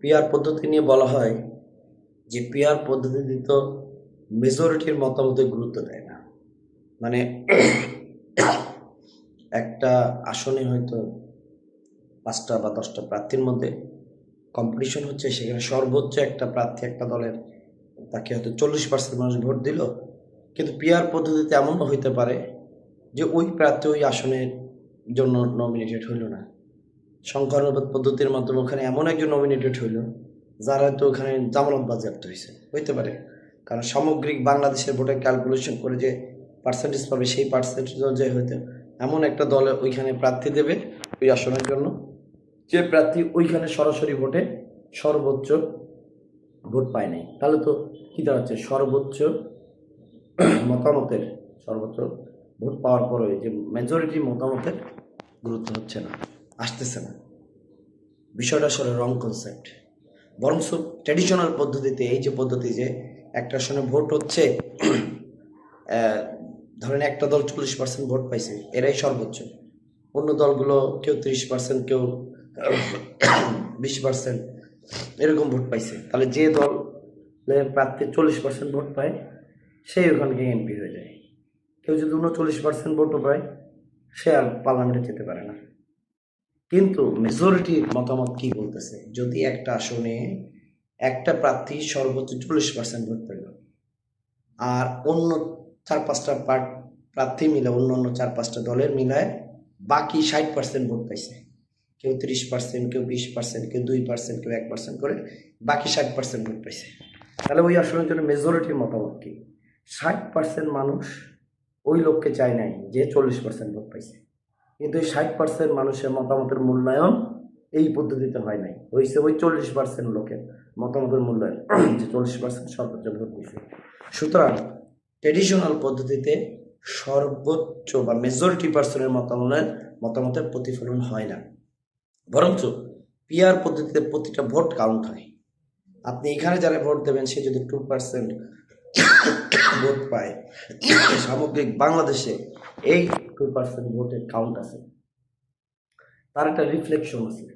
PR পদ্ধতি নিয়ে বলা হয় যে পিআর পদ্ধতিতে তো মেজরিটির মতামতে গুরুত্ব দেয় না। মানে একটা আসনে হয়তো পাঁচটা বা দশটা প্রার্থীর মধ্যে কম্পিটিশন হচ্ছে, সেখানে সর্বোচ্চ একটা প্রার্থী একটা দলের তাকে হয়তো চল্লিশ পার্সেন্ট মানুষ ভোট দিল। কিন্তু পিআর পদ্ধতিতে এমনও হইতে পারে যে ওই প্রার্থী ওই আসনের জন্য নমিনেটেড হইল না। সংখ্যানুপাত পদ্ধতির মাধ্যমে ওখানে এমন একজন নমিনেটেড হইল, যারা হয়তো ওখানে জামানত বাজেয়াপ্ত হয়েছে হইতে পারে। কারণ সামগ্রিক বাংলাদেশের ভোটের ক্যালকুলেশন করে যে পার্সেন্টেজ পাবে, সেই পার্সেন্টেজ অনুযায়ী হইতে এমন একটা দলে ওইখানে প্রার্থী দেবে ওই আসনের জন্য, যে প্রার্থী ওইখানে সরাসরি ভোটে সর্বোচ্চ ভোট পায় নাই। তাহলে তো কী দাঁড়াচ্ছে? সর্বোচ্চ মতামতের, সর্বোচ্চ ভোট পাওয়ার পরে যে মেজরিটি মতামতের গুরুত্ব হচ্ছে না। আসতেছে না। বিষয়টা আসলে রং কনসেপ্ট বরং ট্র্যাডিশনাল পদ্ধতিতে এই যে পদ্ধতি যে একটা আসনে ভোট হচ্ছে ধরেন একটা দল চল্লিশ পার্সেন্ট ভোট পাইছে, এরাই সর্বোচ্চ। অন্য দলগুলো কেউ তিরিশ পার্সেন্ট কেউ বিশ পার্সেন্ট এরকম ভোট পাইছে। তাহলে যে দল প্রার্থী চল্লিশ পার্সেন্ট ভোট পায়, সেই ওখান থেকে এমপি হয়ে যায়। কেউ যদি উনচল্লিশ পার্সেন্ট ভোটও পায়, সে আর পার্লামেন্টে যেতে পারে না। কিন্তু মেজরিটির মতামত কি বলতেছে? যদি একটা আসনে একটা প্রার্থী সর্বোচ্চ চল্লিশ পার্সেন্ট ভোট পেল, আর অন্য চার পাঁচটা প্রার্থী মিলে অন্য অন্য চার পাঁচটা দলের মিলায় বাকি ষাট পার্সেন্ট ভোট পাইছে। কেউ তিরিশ পার্সেন্ট কেউ বিশ পার্সেন্ট কেউ দুই পার্সেন্ট কেউ এক পার্সেন্ট করে বাকি ষাট পার্সেন্ট ভোট পাইছে। তাহলে ওই আসনের জন্য মেজরিটির মতামত কি? ষাট পার্সেন্ট মানুষ ওই লোককে চায় নাই যে চল্লিশ পার্সেন্ট ভোট পাইছে। কিন্তু এই ষাট পার্সেন্ট মানুষের মতামতের মূল্যায়ন এই পদ্ধতিতে হয় নাই। হয়েছে ওই চল্লিশ পার্সেন্ট লোকের মতামতের মূল্যায়ন, যে চল্লিশ পার্সেন্ট সর্বোচ্চ ভোট দিয়েছে সুতরাং ট্রেডিশনাল পদ্ধতিতে সর্বোচ্চ বা মেজরিটি পার্সনের মতামতের মতামতের প্রতিফলন হয় না। বরঞ্চ পিআর পদ্ধতিতে প্রতিটা ভোট কাউন্ট হয়। আপনি এখানে যারা ভোট দেবেন, সে যদি টু পার্সেন্ট ভোট পায়। সামগ্রিক বাংলাদেশে এই টু পার্সেন্ট ভোটের কাউন্ট আছে। তার একটা রিফ্লেকশন আছে।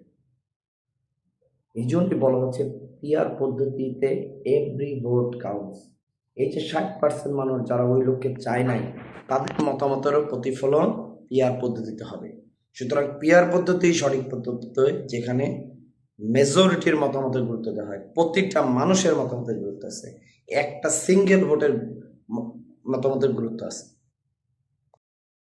এই জন্যই বলা হচ্ছে পিআর পদ্ধতিতে এভরি ভোট কাউন্টস এই যে ষাট পার্সেন্ট মানুষ যারা ওই লোককে চায় নাই, তাদের মতামতেরও প্রতিফলন পিআর পদ্ধতিতে হবে। সুতরাং পিআর পদ্ধতি সঠিক পদ্ধতিতে যেখানে মেজরিটির মতামতের গুরুত্ব দেওয়া হয়, প্রতিটা মানুষের মতামতের গুরুত্ব আছে। একটা সিঙ্গেল ভোটের মতামতের গুরুত্ব আছে।